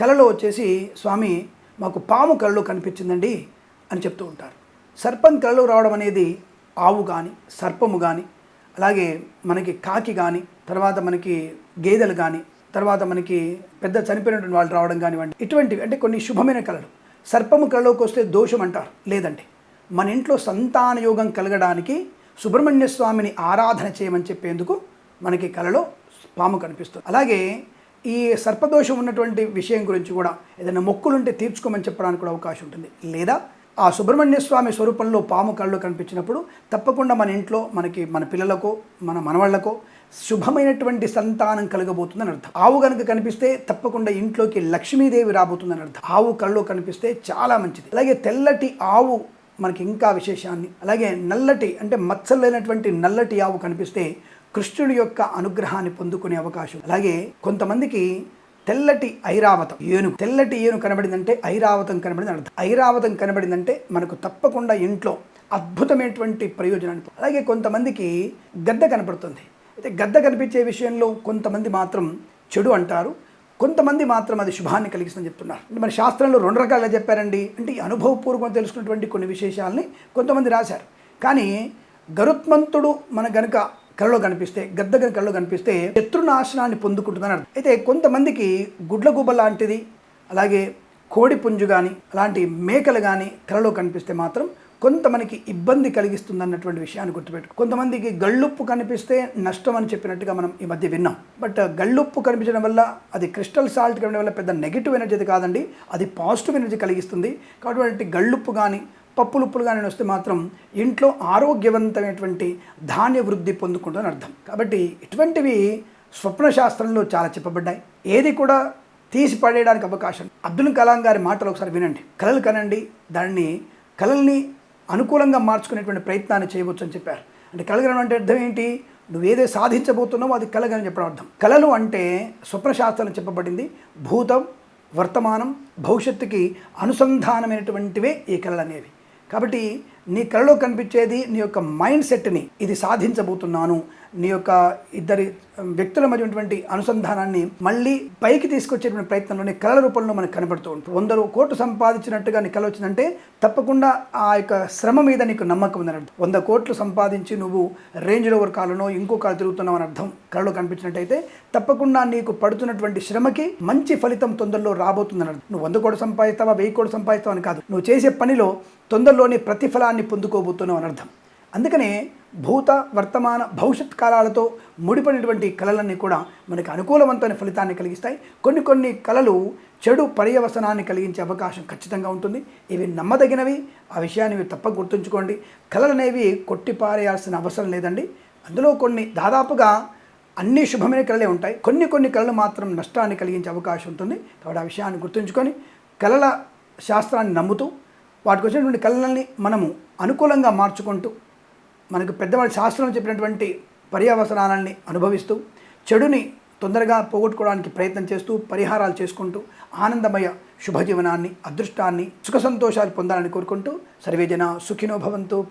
కళలో వచ్చేసి స్వామి మాకు పాము కళలో కనిపించిందండి అని చెప్తూ ఉంటారు. సర్పం కళలో రావడం అనేది ఆవు కానీ సర్పము కానీ అలాగే మనకి కాకి కానీ తర్వాత మనకి గేదెలు కానీ తర్వాత మనకి పెద్ద చనిపోయినటువంటి వాళ్ళు రావడం కానివ్వండి ఇటువంటివి అంటే కొన్ని శుభమైన కళలు. సర్పము కళలోకి వస్తే దోషం అంటారు లేదండి. మన ఇంట్లో సంతాన యోగం కలగడానికి సుబ్రహ్మణ్య స్వామిని ఆరాధన చేయమని చెప్పేందుకు మనకి కళలో పాము కనిపిస్తుంది. అలాగే ఈ సర్పదోషం ఉన్నటువంటి విషయం గురించి కూడా ఏదైనా మొక్కులుంటే తీర్చుకోమని చెప్పడానికి కూడా అవకాశం ఉంటుంది. లేదా ఆ సుబ్రహ్మణ్య స్వామి స్వరూపంలో పాము కళ్ళు కనిపించినప్పుడు తప్పకుండా మన ఇంట్లో మనకి మన పిల్లలకో మన మనవాళ్ళకో శుభమైనటువంటి సంతానం కలగబోతుందని అర్థం. ఆవు కనుక కనిపిస్తే తప్పకుండా ఇంట్లోకి లక్ష్మీదేవి రాబోతుందని అర్థం. ఆవు కళ్ళు కనిపిస్తే చాలా మంచిది. అలాగే తెల్లటి ఆవు మనకి ఇంకా విశేషాన్ని. అలాగే నల్లటి అంటే మచ్చలైనటువంటి నల్లటి ఆవు కనిపిస్తే కృష్ణుడి యొక్క అనుగ్రహాన్ని పొందుకునే అవకాశం. అలాగే కొంతమందికి తెల్లటి ఐరావతం ఏనుగు. తెల్లటి ఏను కనబడిందంటే ఐరావతం కనబడింది అర్థం. ఐరావతం కనబడిందంటే మనకు తప్పకుండా ఇంట్లో అద్భుతమైనటువంటి ప్రయోజనాన్ని అలాగే కొంతమందికి గద్ద కనపడుతుంది. అయితే గద్ద కనిపించే విషయంలో కొంతమంది మాత్రం చెడు అంటారు. కొంతమంది మాత్రం అది శుభాన్ని కలిగిస్తుందని చెప్తున్నారు. అంటే మన శాస్త్రంలో రెండు రకాలుగా చెప్పారండి. అంటే ఈ అనుభవపూర్వకంగా తెలుసుకున్నటువంటి కొన్ని విశేషాలని కొంతమంది రాశారు. కానీ గరుత్మంతుడు మన గనుక కళ్ళలో కనిపిస్తే గద్దగని కళ్ళలో కనిపిస్తే శత్రునాశనాన్ని పొందుకుంటుందని అర్థం. అయితే కొంతమందికి గుడ్లగుబ లాంటిది అలాగే కోడి పుంజు కానీ అలాంటి మేకలు కానీ కలలో కనిపిస్తే మాత్రం కొంతమందికి ఇబ్బంది కలిగిస్తుంది అన్నటువంటి విషయాన్ని గుర్తుపెట్టు కొంతమందికి గళ్ళుప్పు కనిపిస్తే నష్టం అని చెప్పినట్టుగా మనం ఈ మధ్య విన్నాం. బట్ గళ్ళుప్పు కనిపించడం వల్ల అది క్రిస్టల్ సాల్ట్ కనిపించడం వల్ల పెద్ద నెగిటివ్ ఎనర్జీ అది కాదండి. అది పాజిటివ్ ఎనర్జీ కలిగిస్తుంది. కాబట్టి గళ్ళుప్పు కానీ పప్పులుప్పులు కానీ వస్తే మాత్రం ఇంట్లో ఆరోగ్యవంతమైనటువంటి ధాన్య వృద్ధి పొందుకుంటుందని అర్థం. కాబట్టి ఇటువంటివి స్వప్న శాస్త్రంలో చాలా చెప్పబడ్డాయి. ఏది కూడా తీసి పడేయడానికి అవకాశం. అబ్దుల్ కలాం గారి మాటలు ఒకసారి వినండి. కళలు కనండి. దాన్ని కళల్ని అనుకూలంగా మార్చుకునేటువంటి ప్రయత్నాన్ని చేయవచ్చు అని చెప్పారు. అంటే కలగడం అంటే అర్థం ఏంటి? నువ్వు ఏదే సాధించబోతున్నావో అది కలగని చెప్పడం అర్థం. కళలు అంటే స్వప్నశాస్త్రం చెప్పబడింది. భూతం వర్తమానం భవిష్యత్తుకి అనుసంధానమైనటువంటివే ఈ కళలు అనేవి కాబట్టి నీ కళలో కనిపించేది నీ యొక్క మైండ్ సెట్ని ఇది సాధించబోతున్నాను. నీ యొక్క ఇద్దరి వ్యక్తుల మధ్య ఉన్నటువంటి అనుసంధానాన్ని మళ్ళీ పైకి తీసుకొచ్చేటువంటి ప్రయత్నంలోనే కళల రూపంలో మనకు కనబడుతూ ఉంటుంది. వందలు కోట్లు సంపాదించినట్టుగా నీ కళ వచ్చిందంటే తప్పకుండా ఆ యొక్క శ్రమ మీద నీకు నమ్మకం ఉందని అర్థం. వంద కోట్లు సంపాదించి నువ్వు రేంజ్ రోవర్ కాలనో ఇంకో కాలు తిరుగుతున్నావు అని అర్థం కళలో కనిపించినట్టయితే తప్పకుండా నీకు పడుతున్నటువంటి శ్రమకి మంచి ఫలితం తొందరలో రాబోతుందని అర్థం. నువ్వు వంద కోట్లు సంపాదిస్తావా వెయ్యి కోట్లు సంపాదిస్తావు అని కాదు. నువ్వు చేసే పనిలో తొందరలోనే ప్రతిఫలాన్ని పొందుకోబోతున్నావు అని అర్థం. అందుకనే భూత వర్తమాన భవిష్యత్ కాలాలతో ముడిపడినటువంటి కళలన్నీ కూడా మనకి అనుకూలవంతమైన ఫలితాన్ని కలిగిస్తాయి. కొన్ని కొన్ని కళలు చెడు పర్యవసనాన్ని కలిగించే అవకాశం ఖచ్చితంగా ఉంటుంది. ఇవి నమ్మదగినవి. ఆ విషయాన్ని మీరు తప్పక గుర్తుంచుకోండి. కళలు అనేవి కొట్టిపారేయాల్సిన అవసరం లేదండి. అందులో కొన్ని దాదాపుగా అన్ని శుభమైన కళలే ఉంటాయి. కొన్ని కొన్ని కళలు మాత్రం నష్టాన్ని కలిగించే అవకాశం ఉంటుంది. కాబట్టి ఆ విషయాన్ని గుర్తుంచుకొని కళల శాస్త్రాన్ని నమ్ముతూ వాటికి వచ్చినటువంటి కళలని మనము అనుకూలంగా మార్చుకుంటూ మనకు పెద్దవాళ్ళ శాస్త్రం చెప్పినటువంటి పర్యావసనాలని అనుభవిస్తూ చెడుని తొందరగా పోగొట్టుకోవడానికి ప్రయత్నం చేస్తూ పరిహారాలు చేసుకుంటూ ఆనందమయ శుభజీవనాన్ని అదృష్టాన్ని సుఖ సంతోషాలు పొందాలని కోరుకుంటూ సర్వేజన సుఖినో భవంతు.